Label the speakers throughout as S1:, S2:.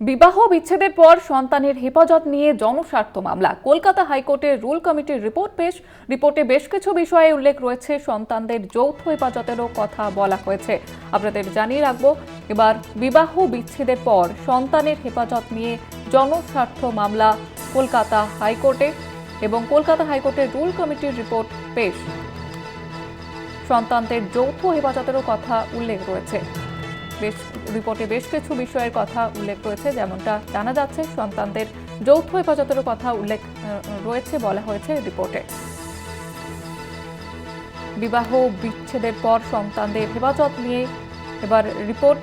S1: বিবাহ বিচ্ছেদের পর সন্তানের হেফাজত নিয়ে জনস্বার্থ মামলা। কলকাতা হাইকোর্টের রুল কমিটির রিপোর্ট পেশ। রিপোর্টে বেশ কিছু বিষয়ে উল্লেখ রয়েছে। সন্তানদের যৌথ হেফাজতেরও কথা বলা হয়েছে। আপনাদের জানিয়ে রাখব, এবার বিবাহ বিচ্ছেদের পর সন্তানের হেফাজত নিয়ে জনস্বার্থ মামলা কলকাতা হাইকোর্টে এবং কলকাতা হাইকোর্টের রুল কমিটির রিপোর্ট পেশ। সন্তানদের যৌথ হেফাজতেরও কথা উল্লেখ রয়েছে। বেশ রিপোর্টে বেশ কিছু বিষয়ের কথা উল্লেখ রয়েছে। যেমনটা জানা যাচ্ছে, সন্তানদের যৌথ হেফাজতের কথা উল্লেখ রয়েছে বলা হয়েছে রিপোর্টে বিবাহ বিচ্ছেদের পর সন্তানদের হেফাজত নিয়ে এবার রিপোর্ট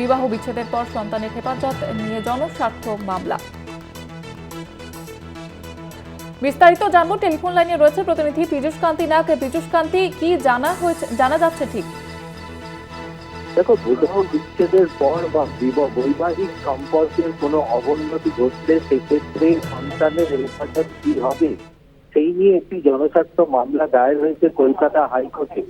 S1: বিবাহ বিচ্ছেদের পর সন্তানের হেফাজত নিয়ে জনস্বার্থ মামলা। বিস্তারিত জানব, টেলিফোন লাইনে রয়েছে প্রতিনিধি পীযুষ কান্তি নাক পীযুষ কান্তি, কি জানা হয়েছে, জানা যাচ্ছে ঠিক?
S2: দেখো বিবাহ বিচ্ছেদের পর বা বিবাহ বৈবাহিক সম্পর্কের কোনো অবনতি ঘটলে সেক্ষেত্রে সন্তানের হেফাজত কি হবে? সেই নিয়ে একটি জনস্বার্থ মামলা দায়ের হয়েছে কলকাতা হাইকোর্টে।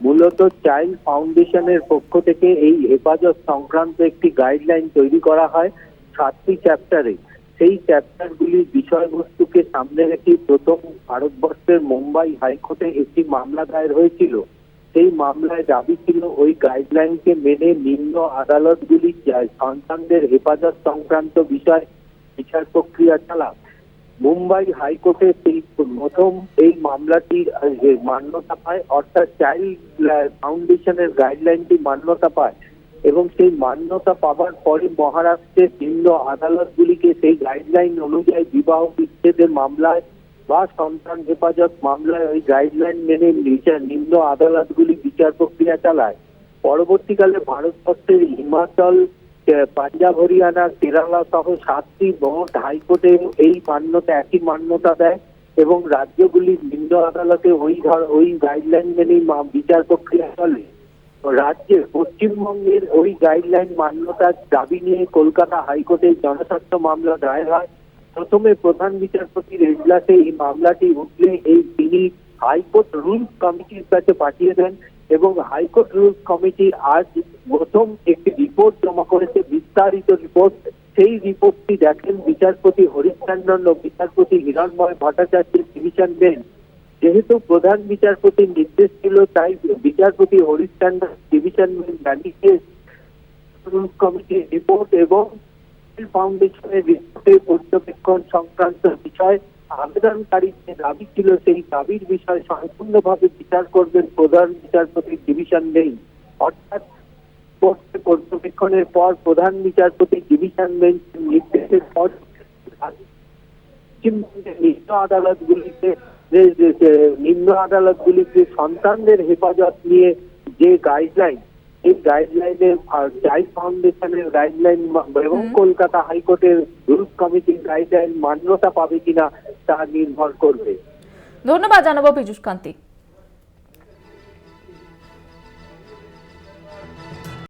S2: মূলত চাইল্ড ফাউন্ডেশনের পক্ষ থেকে এই হেফাজত সংক্রান্ত একটি গাইডলাইন তৈরি করা হয় সাতটি চ্যাপ্টারে। সেই চ্যাপ্টারগুলির বিষয়বস্তুকে সামনে রেখে প্রথম ভারতবর্ষের মুম্বাই হাইকোর্টে একটি মামলা দায়ের হয়েছিল। সেই মামলায় দাবি ছিল ওই গাইডলাইনকে মেনে নিম্ন আদালতগুলি সন্তানদের হেফাজত সংক্রান্ত বিষয় বিচার প্রক্রিয়া চালাক। মুম্বাই হাইকোর্টে সেই প্রথম এই মামলাটির মান্যতা পায়, অর্থাৎ চাইল্ড ফাউন্ডেশনের গাইডলাইনটি মান্যতা পায় এবং সেই মান্যতা পাবার পরে মহারাষ্ট্রের নিম্ন আদালতগুলিকে সেই গাইডলাইন অনুযায়ী বিবাহ বিচ্ছেদের মামলায় বা সন্তান হেফাজত মামলায় ওই গাইডলাইন মেনে বিচার নিম্ন আদালতগুলি বিচার প্রক্রিয়া চালায়। পরবর্তীকালে ভারতবর্ষের হিমাচল পাঞ্জাব, হরিয়ানা, কেরালা সহ সাতটি মোট হাইকোর্টে এই মান্যতা একই মান্যতা দেয় এবং রাজ্যগুলির নিম্ন আদালতে ওই ধর ওই গাইডলাইন মেনেই বিচার প্রক্রিয়া চলে। রাজ্যের পশ্চিমবঙ্গের ওই গাইডলাইন মান্যতার দাবি নিয়ে কলকাতা হাইকোর্টে জনস্বার্থ মামলা দায়ের হয়। প্রথমে প্রধান বিচারপতির এজলাসে এই মামলাটি উঠলে এই তিনি হাইকোর্ট রুলস কমিটির কাছে পাঠিয়ে দেন এবং হাইকোর্ট রুলস কমিটি আজ প্রথম একটি রিপোর্ট জমা করেছে, বিস্তারিত রিপোর্ট। সেই রিপোর্টটি দেখেন বিচারপতি হরিশ্চন্দ্রন ও বিচারপতি হিরণময় ভট্টাচার্যের ডিভিশন বেঞ্চ। যেহেতু প্রধান বিচারপতির নির্দেশ ছিল, তাই বিচারপতি হরিশ্চন্দ্র ডিভিশন বেঞ্চ জানিয়েছে কমিটির রিপোর্ট এবং ফাউন্ডেশনের রিপোর্টে পর্যবেক্ষণ সংক্রান্ত বিষয় আবেদনকারী যে দাবি ছিল, সেই দাবির বিষয় সম্পূর্ণভাবে বিচার করবেন প্রধান বিচারপতির ডিভিশন নেই অর্থাৎ পর্যবেক্ষণের পর প্রধান বিচারপতি ডিভিশন বেঞ্চ নির্দেশের পর পশ্চিমবঙ্গের নিম্ন আদালতগুলিতে যে নিম্ন আদালতগুলিতে সন্তানদের হেফাজত নিয়ে যে গাইডলাইন এই গাইডলাইনের চাইল্ড ফাউন্ডেশনের গাইডলাইন এবং কলকাতা হাইকোর্টের রুলস কমিটির গাইডলাইন মান্যতা পাবে কিনা তা নির্ভর করবে।
S1: ধন্যবাদ জানাব পীযুষ কান্তি।